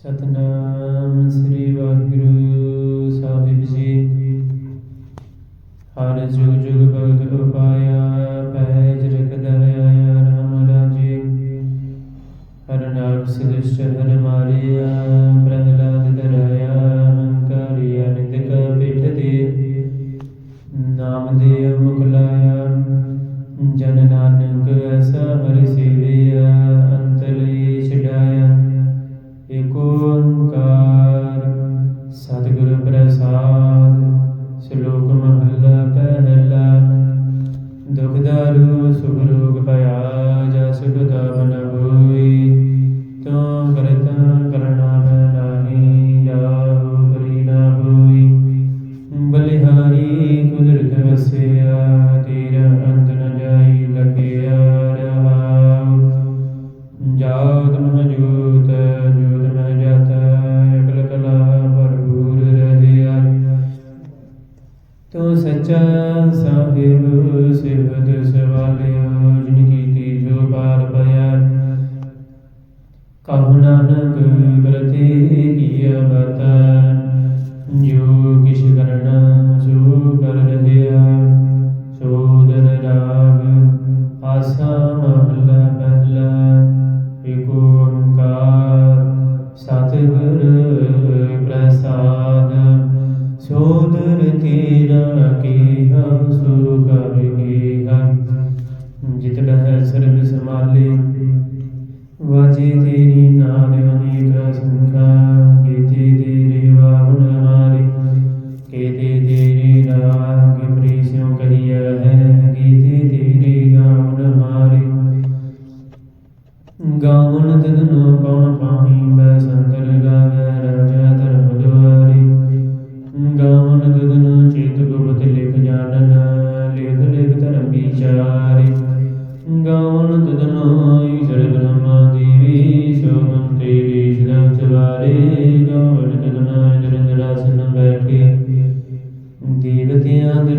ਸਤਨਾਮ ਸ੍ਰੀ ਵਾਹਿਗੁਰੂ ਸਾਹਿਬ ਜੀ। ਹਰ ਜੁਗ ਜੁਗ ਭਗਤ ਉਪਾਇਆ ਪਹਿਜ ਰਖਦਾ ਆਇਆ ਰਾਮ ਰਾਜੇ। ਹਰ ਨਾਮ ਸਿਰਸ਼ਟ ਹਰ ਸੋਦਰ ਤੇਰਾ ਕੀ ਹਮ ਸੋ ਕਰ ਕੀ ਹਮ। ਜਿਤ ਲਹਿ ਸਰਬ ਸਮਾਲੇ ਵਾਜੇ ਤੇਰੀ ਨਾਮ ਅਨੇਕ ਸੰਖਾ ਗੀਤੇ ਦੇ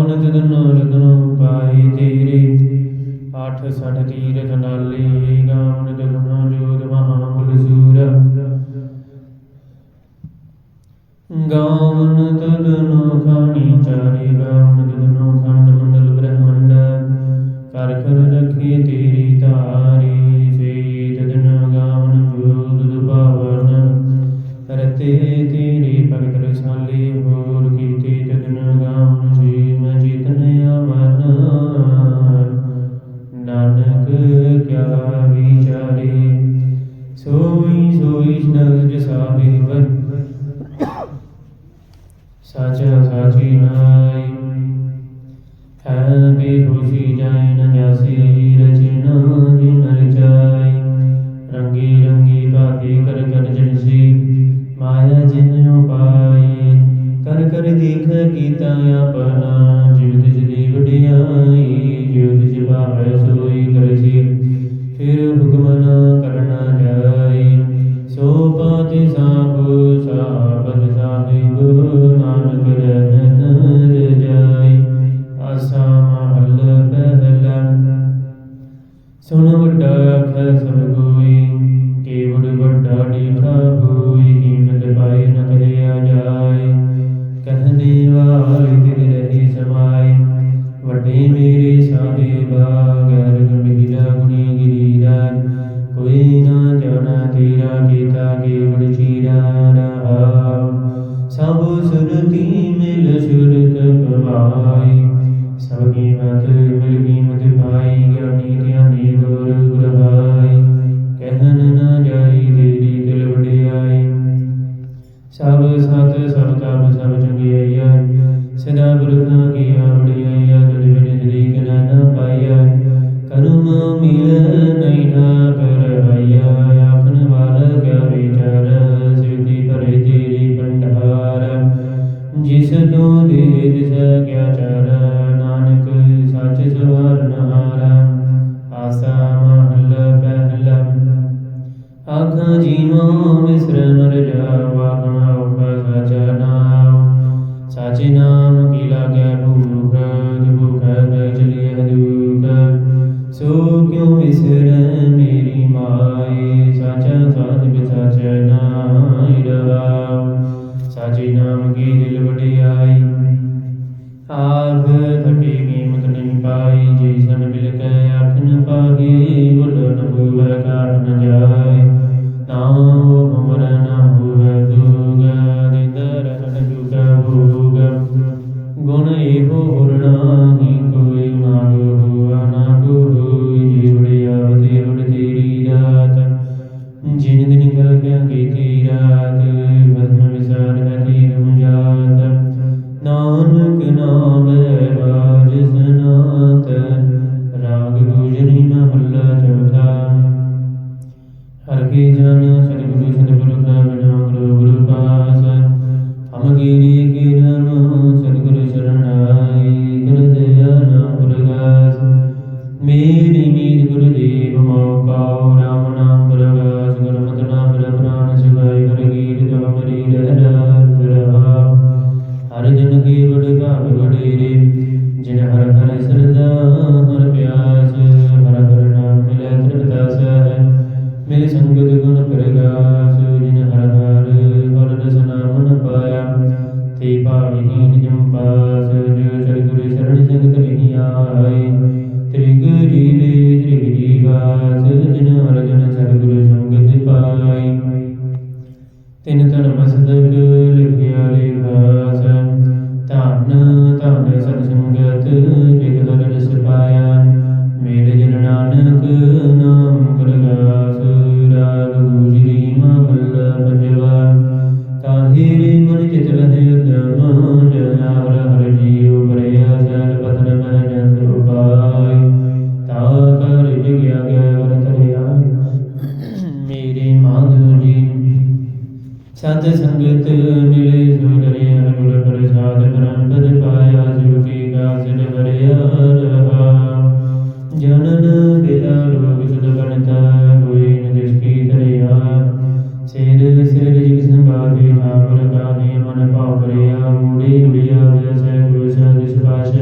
ਗੁਣ ਤਦਨ ਰਤਨ ਪਾਏ ਤੇਰੇ। ਆਠ ਸਠ ਤੀਰਥ ਨਾਲੇ ਗਾਵਨ ਦਗਮਾ ਜੋਦ ਮਹਾਂਗਲ ਸੂਰ। ਗਾਵਨ ਤਦਨ ਖਾਣੀ ਚਾਰੇ ਗਾਵਨ ਤਦਨ ਖੰਡ ਮੰਡਲ ਬ੍ਰਹਮੰਡ। ਕਰ ਕਰ ਰਖੇ ਤੇਰੀ ਧਾਰੀ ਸੇ ਤਦਨ ਗਾਵਨ ਜੋਦ ਦੁਭਾਵਨ ਕਰਤੇ ਤੇਰੀ ਭਗਤ ਰਸਾਲੇ, ਹੋਰ ਕੀਤੇ ਤਦਨ Tatinai. যাবে ਨਾਮ ਸਚੀ ਨਾਮ ਕੀ Amém.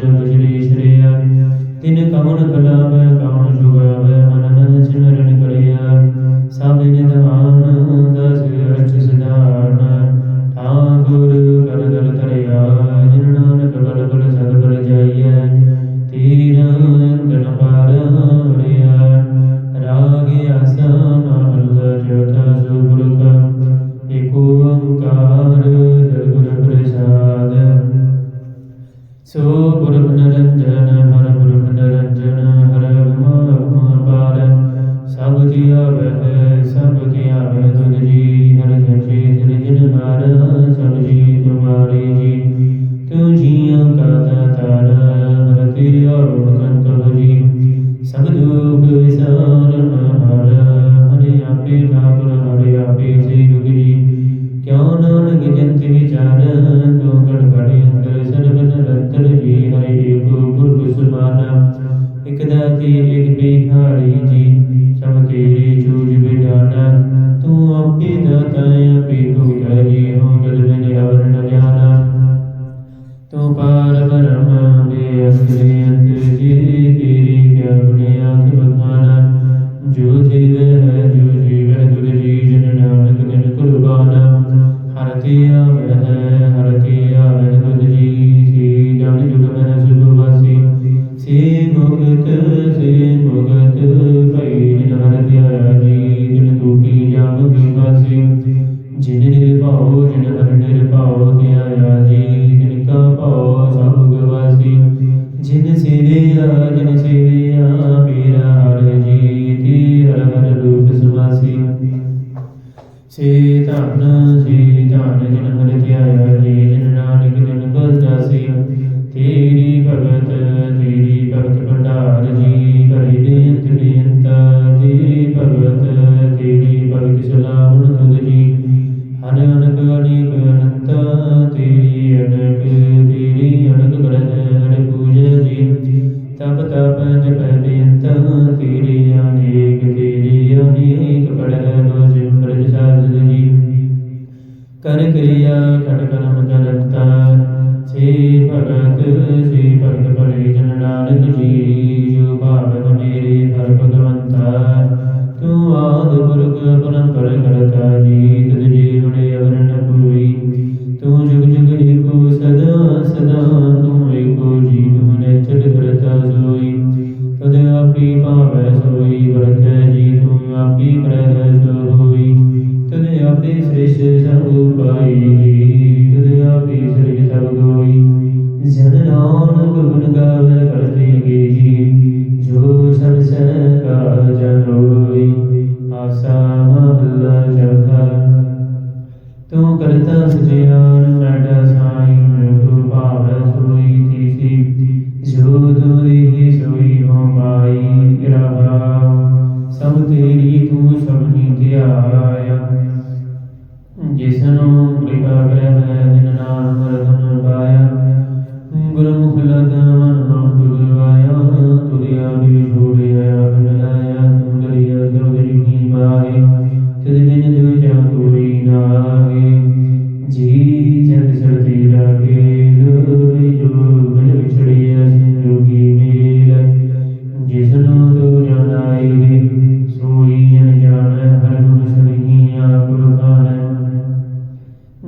ਚਰਨ ਬਜਰੀ ਤਿਨ ਕਮਨ ਕਲਾਵੇ ਕਰ ਕਰਿਆ ਘਟ ਕਰਮ ਜਲਤਾ ਸੇ ਭਗਤ ਸੇ ਭਗਤ ਪਰੇ ਜਨ ਨਾਨਕ ਜੀ ਤੂੰ ਕਰਤਾ ਸਜਿਆਨ ਸਾਡਾ ਸਾਈ ਪ੍ਰਭੂ ਭਾਵੈ ਸੋਈ ਤੀਸੀ ਜੋ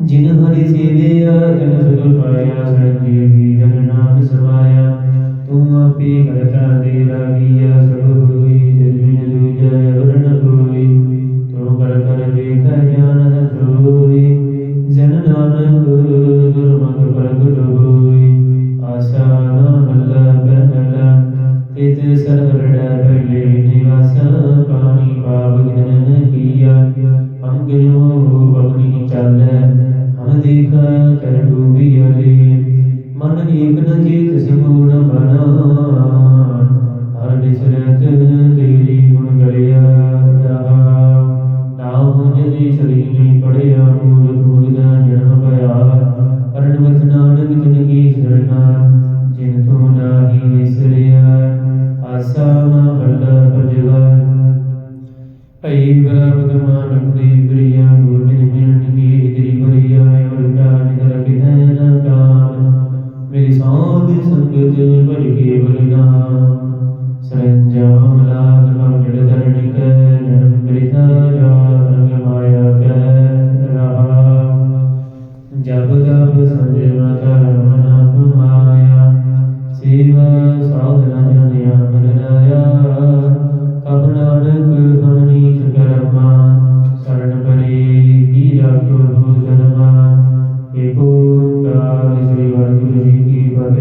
ਜਿਨ ਹਰਿ ਸੇਵਿਆ ਜਨ ਸੁਖ ਪਾਇਆ ਸੰਜੀਵ ਜਨ ਨਾਮ ਸਮਾਇਆ ਤੂੰ ਆਪੇ ਕਰਤਾ ਦੇ ਰਾਗੀਆ ਸਰੂਪ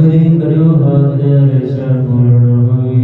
ਹੋਏ ਕਰਿਓ ਹਾਥ ਦੇ ਵਿਸ਼ਾ ਪੂਰਨ ਹੋਏ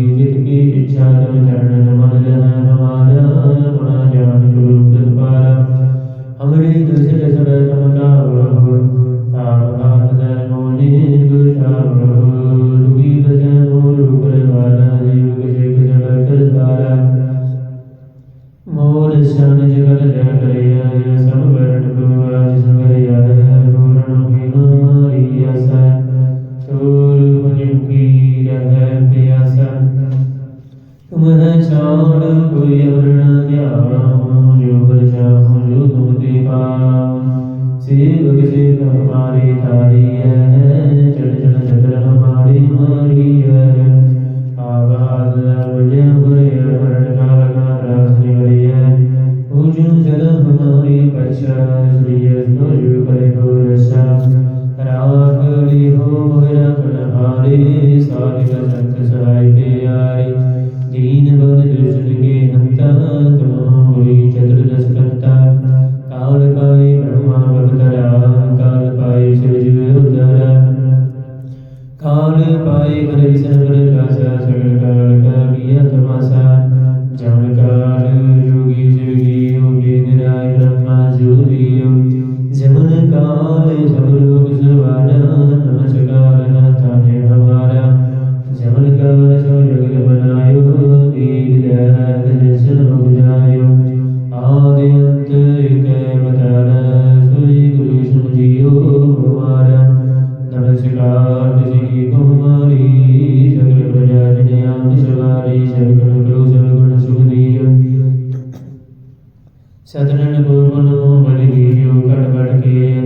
ਸਤਨਾਮ ਗੁਰੂ ਬਨੋ ਬਲੀ ਦੀਓ ਕਟ ਬਟ ਕੇ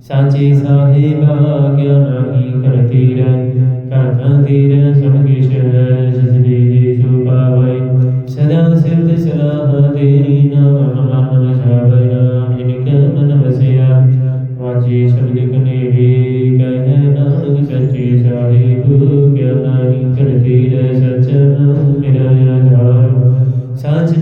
ਸਾਚੇ ਸਾਹਿਬਾ ਕਿਆ ਨਾਹੀ ਕਰਤੀ ਰ ਕਰਤਾ ਤੇਰ ਸਮਗਿਸ਼ ਜਿਸ ਦੇ ਜੋ ਪਾਵੈ। ਸਦਾ ਸਿਰਤ ਸਲਾਹ ਤੇਰੀ ਨਾਮ ਮਨ ਵਸਾਵੈ ਨਾਮ ਜਿਨ ਕੈ ਮਨ ਵਸਿਆ। ਵਾਜੀ ਸ਼ਬਦ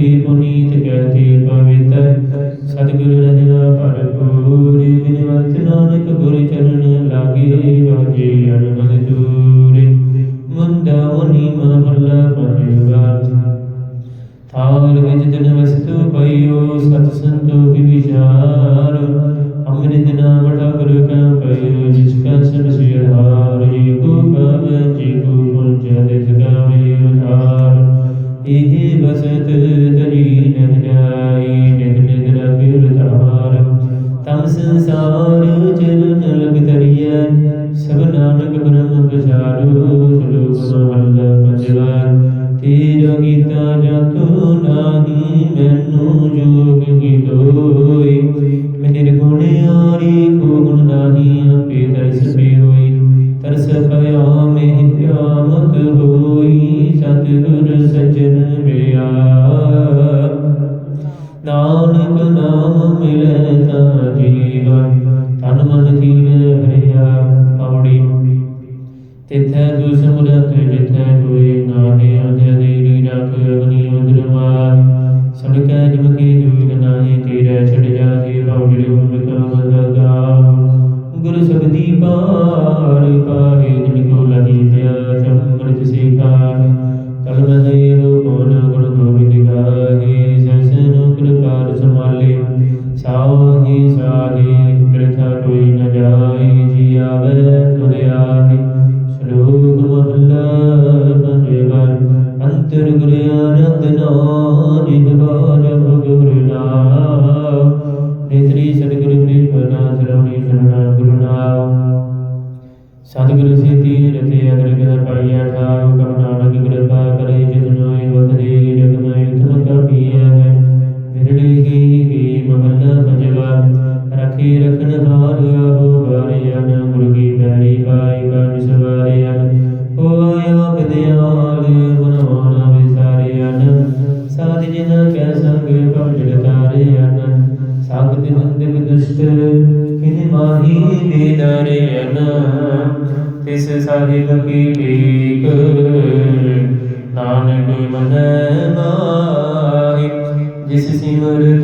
ਕੀ ਪੁਨੀਤ ਕਹਤੇ ਪਵਿੱਤਰ ਸਤਿਗੁਰੂ নাহি ਭਗਤ ਹੰਦ ਦੁਸ਼ਟਰ ਕਿਨ ਮਾਹੀ ਬੇਦਰਿਆਨ ਤਿਸ ਸਾਹਿਬ ਕੀ ਵੇਕ ਨਾਨਕ ਮਨ ਮਾਹੀ, ਜਿਸ ਸਿਮਰ